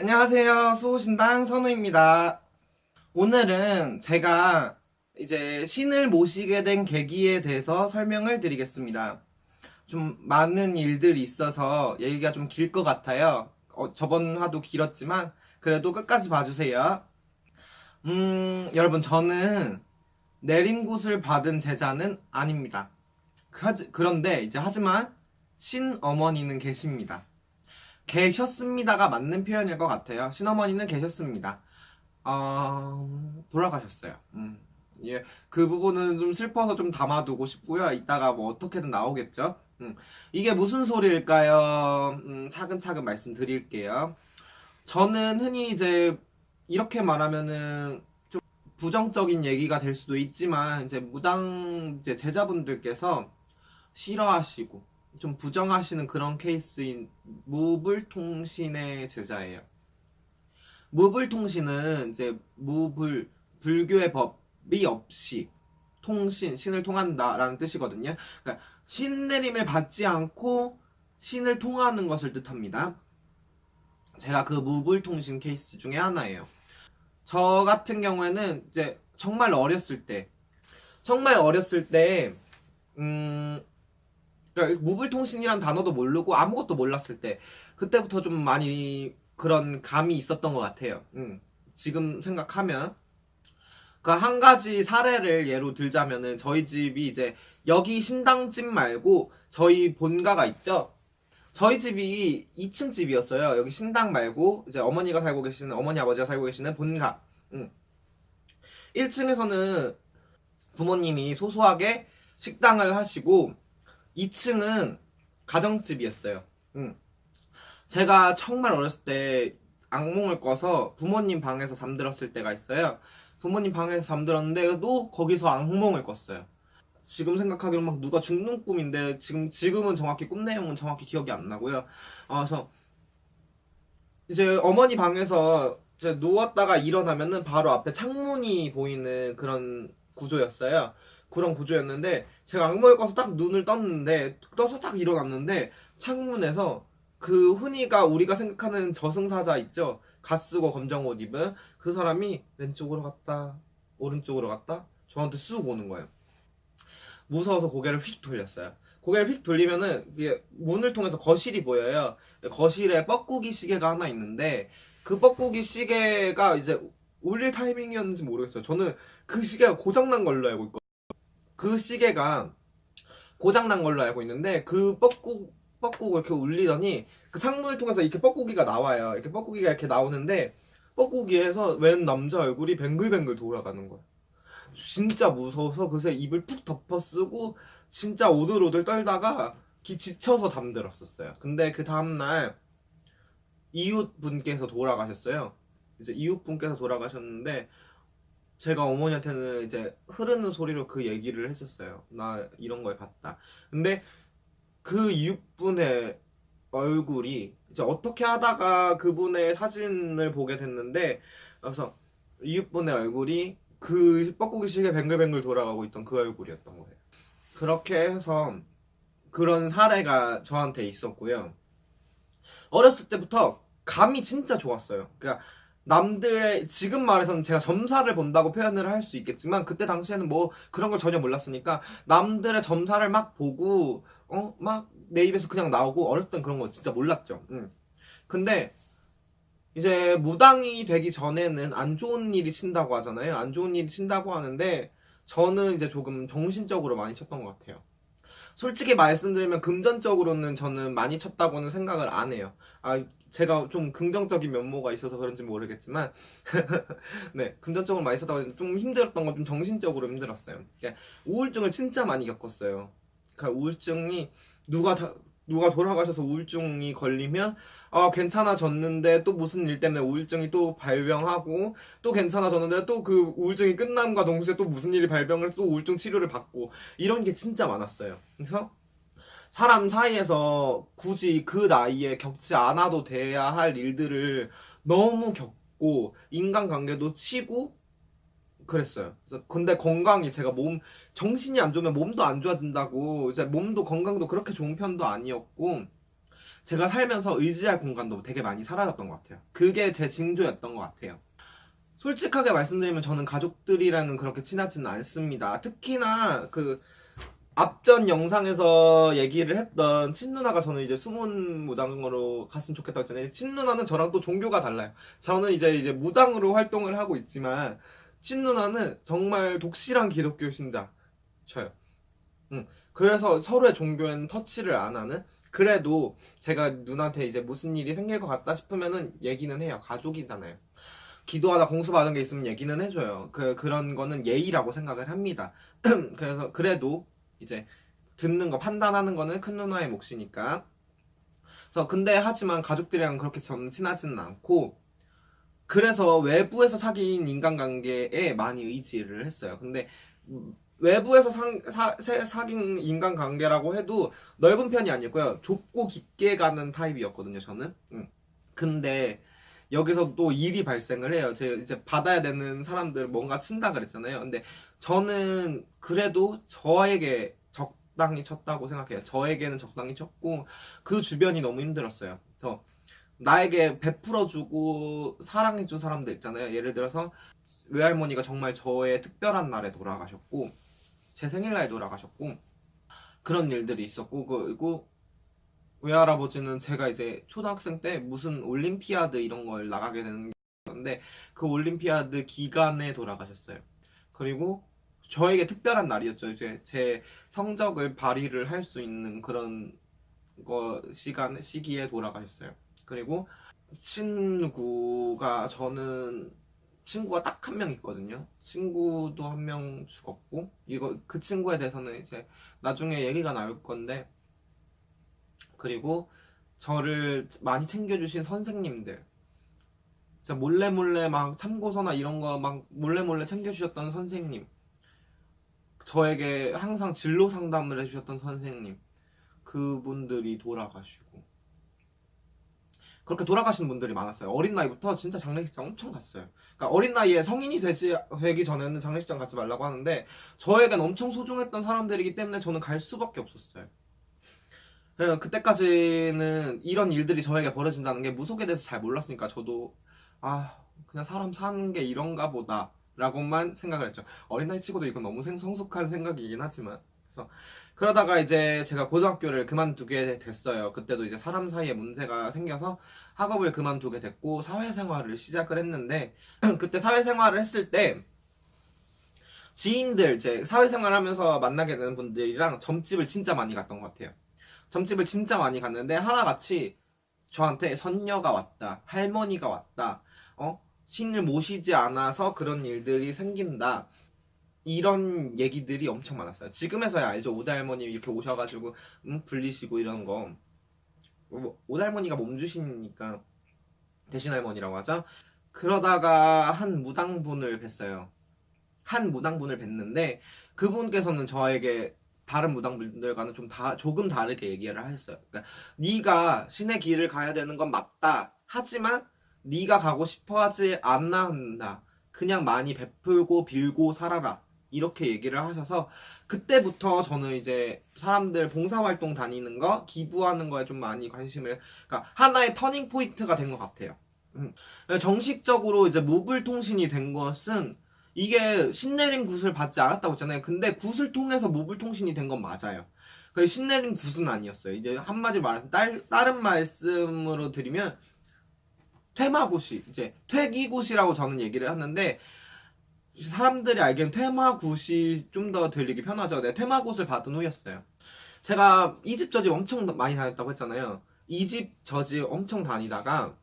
안녕하세요. 수호신당 선우입니다. 오늘은 제가 이제 신을 모시게 된 계기에 대해서 설명을 드리겠습니다. 좀 많은 일들이 있어서 얘기가 좀 길 것 같아요. 어, 저번 화도 길었지만 그래도 끝까지 봐주세요. 음, 여러분 저는 내림굿을 받은 제자는 아닙니다. 그- 그런데 이제 하지만 신 어머니는 계십니다. 계셨습니다가 맞는 표현일 것 같아요. 신어머니는 계셨습니다. 어, 돌아가셨어요. 음, 예, 그 부분은 좀 슬퍼서 좀 담아두고 싶고요. 이따가 뭐 어떻게든 나오겠죠. 음, 이게 무슨 소리일까요? 음, 차근차근 말씀드릴게요. 저는 흔히 이제 이렇게 말하면은 좀 부정적인 얘기가 될 수도 있지만 이제 무당 이제 제자분들께서 싫어하시고 좀 부정하시는 그런 케이스인 무불통신의 제자예요. 무불통신은 이제 무불 불교의 법이 없이 통신 신을 통한다라는 뜻이거든요. 그러니까 신내림을 받지 않고 신을 통하는 것을 뜻합니다. 제가 그 무불통신 케이스 중에 하나예요. 저 같은 경우에는 이제 정말 어렸을 때, 정말 어렸을 때, 음, 그러니까 무불통신이란 단어도 모르고 아무것도 몰랐을 때 그때부터 좀 많이 그런 감이 있었던 것 같아요. 음, 지금 생각하면 그 한 가지 사례를 예로 들자면은 저희 집이 이제 여기 신당집 말고 저희 본가가 있죠. 저희 집이 2층 집이었어요. 여기 신당 말고 이제 어머니가 살고 계시는 어머니 아버지가 살고 계시는 본가. 음. 1층에서는 부모님이 소소하게 식당을 하시고 2층은 가정집이었어요. 응. 제가 정말 어렸을 때 악몽을 꿔서 부모님 방에서 잠들었을 때가 있어요. 부모님 방에서 잠들었는데 또 거기서 악몽을 꿨어요. 지금 생각하기로 막 누가 죽는 꿈인데 지금 지금은 정확히 꿈 내용은 정확히 기억이 안 나고요. 어, 그래서 이제 어머니 방에서 이제 누웠다가 일어나면은 바로 앞에 창문이 보이는 그런 구조였어요. 그런 구조였는데 제가 악몽을 꿔서 딱 눈을 떴는데 떠서 딱 일어났는데 창문에서 그 흔히가 우리가 생각하는 저승사자 있죠? 갓 쓰고 검정 옷 입은 그 사람이 왼쪽으로 갔다 오른쪽으로 갔다 저한테 쑥 오는 거예요. 무서워서 고개를 휙 돌렸어요. 고개를 휙 돌리면은 문을 통해서 거실이 보여요. 거실에 뻐꾸기 시계가 하나 있는데 그 뻐꾸기 시계가 이제 울릴 타이밍이었는지 모르겠어요. 저는 그 시계가 고장난 걸로 알고 있거든요 그 시계가 고장난 걸로 알고 있는데 그 뻐꾹 뻐꾹 이렇게 울리더니 그 창문을 통해서 이렇게 뻐꾸기가 나와요. 이렇게 뻐꾸기가 이렇게 나오는데 뻐꾸기에서 웬 남자 얼굴이 뱅글뱅글 돌아가는 거야. 진짜 무서워서 그새 입을 푹 덮어 쓰고 진짜 오들오들 떨다가 기 지쳐서 잠들었었어요. 근데 그 다음날 이웃 분께서 돌아가셨어요. 이제 이웃 분께서 돌아가셨는데 제가 어머니한테는 이제 흐르는 소리로 그 얘기를 했었어요. 나 이런 걸 봤다. 근데 그 이웃분의 얼굴이 이제 어떻게 하다가 그분의 사진을 보게 됐는데 그래서 이웃분의 얼굴이 그 뻐꾸기 시계 뱅글뱅글 돌아가고 있던 그 얼굴이었던 거예요. 그렇게 해서 그런 사례가 저한테 있었고요. 어렸을 때부터 감이 진짜 좋았어요. 그러니까 남들의 지금 말해서는 제가 점사를 본다고 표현을 할 수 있겠지만 그때 당시에는 뭐 그런 걸 전혀 몰랐으니까 남들의 점사를 막 보고 어 막 내 입에서 그냥 나오고 어렸을 땐 그런 거 진짜 몰랐죠. 음. 근데 이제 무당이 되기 전에는 안 좋은 일이 친다고 하잖아요. 안 좋은 일이 친다고 하는데 저는 이제 조금 정신적으로 많이 쳤던 것 같아요. 솔직히 말씀드리면 금전적으로는 저는 많이 쳤다고는 생각을 안 해요. 아, 제가 좀 긍정적인 면모가 있어서 그런지 모르겠지만, 네, 금전적으로 많이 쳤다고 좀 힘들었던 건 좀 정신적으로 힘들었어요. 그러니까 우울증을 진짜 많이 겪었어요. 그러니까 우울증이 누가 다, 누가 돌아가셔서 우울증이 걸리면 아 괜찮아졌는데 또 무슨 일 때문에 우울증이 또 발병하고 또 괜찮아졌는데 또 그 우울증이 끝남과 동시에 또 무슨 일이 발병을 해서 또 우울증 치료를 받고 이런 게 진짜 많았어요. 그래서 사람 사이에서 굳이 그 나이에 겪지 않아도 돼야 할 일들을 너무 겪고 인간관계도 치고 그랬어요. 근데 건강이 제가 몸 정신이 안 좋으면 몸도 안 좋아진다고 이제 몸도 건강도 그렇게 좋은 편도 아니었고 제가 살면서 의지할 공간도 되게 많이 사라졌던 것 같아요. 그게 제 징조였던 것 같아요. 솔직하게 말씀드리면 저는 가족들이랑은 그렇게 친하지는 않습니다. 특히나 그 앞전 영상에서 얘기를 했던 친누나가 저는 이제 수문 무당으로 갔으면 좋겠다고 했잖아요. 친누나는 저랑 또 종교가 달라요. 저는 이제 이제 무당으로 활동을 하고 있지만 친누나는 정말 독실한 기독교 신자 쳐요. 응. 그래서 서로의 종교에는 터치를 안 하는. 그래도 제가 누나한테 이제 무슨 일이 생길 것 같다 싶으면은 얘기는 해요. 가족이잖아요. 기도하다 공수 받은 게 있으면 얘기는 해줘요. 그 그런 거는 예의라고 생각을 합니다. 그래서 그래도 이제 듣는 거 판단하는 거는 큰 누나의 몫이니까. 그래서 근데 하지만 가족들이랑 그렇게 저는 친하지는 않고 그래서 외부에서 사귄 인간관계에 많이 의지를 했어요. 근데 음, 외부에서 상, 사, 세- 사귄 인간관계라고 해도 넓은 편이 아니고요. 좁고 깊게 가는 타입이었거든요. 저는. 음. 근데 여기서 또 일이 발생을 해요. 제가 이제 받아야 되는 사람들 뭔가 친다 그랬잖아요. 근데 저는 그래도 저에게 적당히 쳤다고 생각해요. 저에게는 적당히 쳤고 그 주변이 너무 힘들었어요. 그래서 나에게 베풀어주고 사랑해준 사람들 있잖아요. 예를 들어서 외할머니가 정말 저의 특별한 날에 돌아가셨고 제 생일날에 돌아가셨고 그런 일들이 있었고 그리고 외할아버지는 제가 이제 초등학생 때 무슨 올림피아드 이런 걸 나가게 되는 건데 그 올림피아드 기간에 돌아가셨어요. 그리고 저에게 특별한 날이었죠. 이제 제 성적을 발휘를 할 수 있는 그런 거 시간 시기에 돌아가셨어요. 그리고 친구가 저는 친구가 딱 한 명 있거든요. 친구도 한 명 죽었고 이거 그 친구에 대해서는 이제 나중에 얘기가 나올 건데 그리고 저를 많이 챙겨주신 선생님들. 진짜 몰래 몰래 막 참고서나 이런 거 막 몰래 몰래 챙겨주셨던 선생님. 저에게 항상 진로 상담을 해주셨던 선생님. 그분들이 돌아가시고 그렇게 돌아가신 분들이 많았어요. 어린 나이부터 진짜 장례식장 엄청 갔어요. 그러니까 어린 나이에 성인이 되지, 되기 전에는 장례식장 가지 말라고 하는데 저에겐 엄청 소중했던 사람들이기 때문에 저는 갈 수밖에 없었어요. 그때까지는 이런 일들이 저에게 벌어진다는 게 무속에 대해서 잘 몰랐으니까 저도 아 그냥 사람 사는 게 이런가 보다 라고만 생각을 했죠. 어린 나이 치고도 이건 너무 생- 성숙한 생각이긴 하지만 그래서 그러다가 이제 제가 고등학교를 그만두게 됐어요. 그때도 이제 사람 사이에 문제가 생겨서 학업을 그만두게 됐고 사회생활을 시작을 했는데 그때 사회생활을 했을 때 지인들 이제 사회생활 하면서 만나게 되는 분들이랑 점집을 진짜 많이 갔던 것 같아요. 점집을 진짜 많이 갔는데 하나같이 저한테 선녀가 왔다, 할머니가 왔다, 어 신을 모시지 않아서 그런 일들이 생긴다. 이런 얘기들이 엄청 많았어요. 지금에서야 알죠. 오달머니 이렇게 오셔가지고 음, 불리시고 이런 거. 뭐, 오달머니가 몸주시니까 대신 할머니라고 하죠. 그러다가 한 무당분을 뵀어요. 한 무당분을 뵀는데 그분께서는 저에게 다른 무당분들과는 좀 다, 조금 다르게 얘기를 하셨어요. 그러니까 네가 신의 길을 가야 되는 건 맞다. 하지만 네가 가고 싶어하지 않나 한다. 그냥 많이 베풀고 빌고 살아라. 이렇게 얘기를 하셔서 그때부터 저는 이제 사람들 봉사활동 다니는 거, 기부하는 거에 좀 많이 관심을, 그러니까 하나의 터닝 포인트가 된 것 같아요. 음. 정식적으로 이제 무불 통신이 된 것은 이게 신내림 굿을 받지 않았다고 했잖아요. 근데 굿을 통해서 무불 통신이 된 건 맞아요. 그 신내림 굿은 아니었어요. 이제 한마디 말하면 딸, 다른 말씀으로 드리면 퇴마 굿이 이제 퇴기 굿이라고 저는 얘기를 하는데 사람들이 알기엔 퇴마굿이 좀 더 들리기 편하죠. 내가 퇴마굿을 받은 후였어요. 제가 이 집 저 집 엄청 많이 다녔다고 했잖아요. 이 집 저 집 엄청 다니다가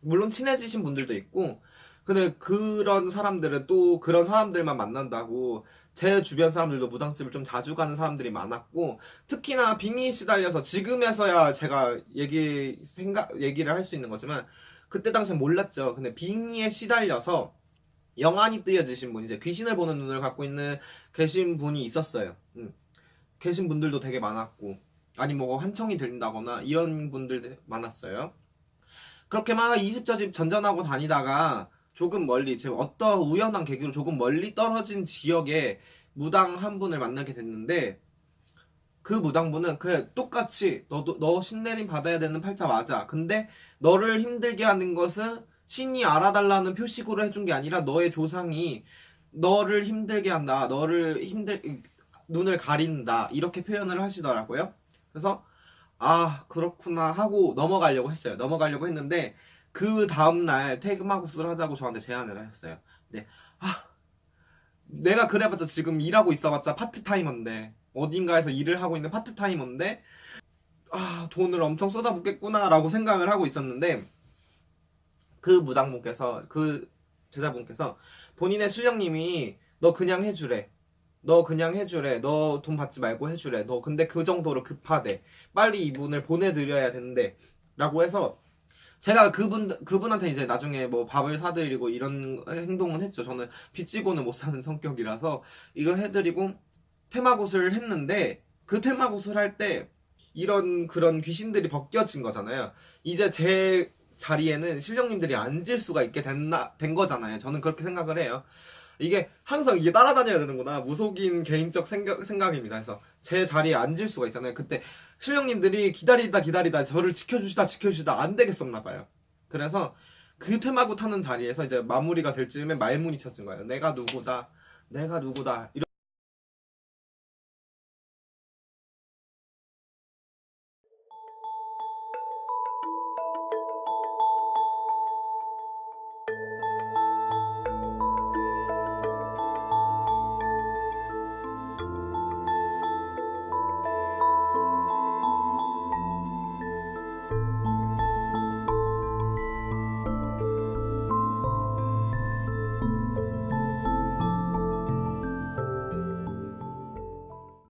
물론 친해지신 분들도 있고 근데 그런 사람들은 또 그런 사람들만 만난다고 제 주변 사람들도 무당집을 좀 자주 가는 사람들이 많았고 특히나 빙의에 시달려서 지금에서야 제가 얘기 생각 얘기를 할 수 있는 거지만 그때 당시엔 몰랐죠. 근데 빙의에 시달려서 영안이 뜨여지신 분 이제 귀신을 보는 눈을 갖고 있는 계신 분이 있었어요. 음. 계신 분들도 되게 많았고 아니 뭐 한청이 들린다거나 이런 분들 많았어요. 그렇게 막 이집저 집 전전하고 다니다가 조금 멀리 지금 어떤 우연한 계기로 조금 멀리 떨어진 지역에 무당 한 분을 만나게 됐는데 그 무당분은 그래 똑같이 너도 너 신내림 받아야 되는 팔자 맞아. 근데 너를 힘들게 하는 것은 신이 알아달라는 표식으로 해준 게 아니라 너의 조상이 너를 힘들게 한다. 너를 힘들 눈을 가린다. 이렇게 표현을 하시더라고요. 그래서 아 그렇구나 하고 넘어가려고 했어요. 넘어가려고 했는데 그 다음 날 퇴근하고수를 하자고 저한테 제안을 하셨어요. 근데 아 내가 그래봤자 지금 일하고 있어봤자 파트타이머인데 어딘가에서 일을 하고 있는 파트타이머인데 아 돈을 엄청 쏟아붓겠구나라고 생각을 하고 있었는데 그 무당분께서 그 제자분께서 본인의 신령님이 너 그냥 해주래. 너 그냥 해주래. 너 돈 받지 말고 해주래. 너 근데 그 정도로 급하대. 빨리 이분을 보내드려야 된대. 라고 해서 제가 그분 그분한테 이제 나중에 뭐 밥을 사드리고 이런 행동은 했죠. 저는 빚지고는 못 사는 성격이라서 이거 해드리고 테마굿을 했는데 그 테마굿을 할때 이런 그런 귀신들이 벗겨진 거잖아요. 이제 제 자리에는 신령님들이 앉을 수가 있게 됐나 된 거잖아요. 저는 그렇게 생각을 해요. 이게 항상 이게 따라다녀야 되는구나 무속인 개인적 생각, 생각입니다. 그래서 제 자리에 앉을 수가 있잖아요. 그때 신령님들이 기다리다 기다리다 저를 지켜주시다 지켜주시다 안 되겠었나 봐요. 그래서 그 테마구 타는 자리에서 이제 마무리가 될 즈음에 말문이 쳐진 거예요. 내가 누구다, 내가 누구다 이렇게.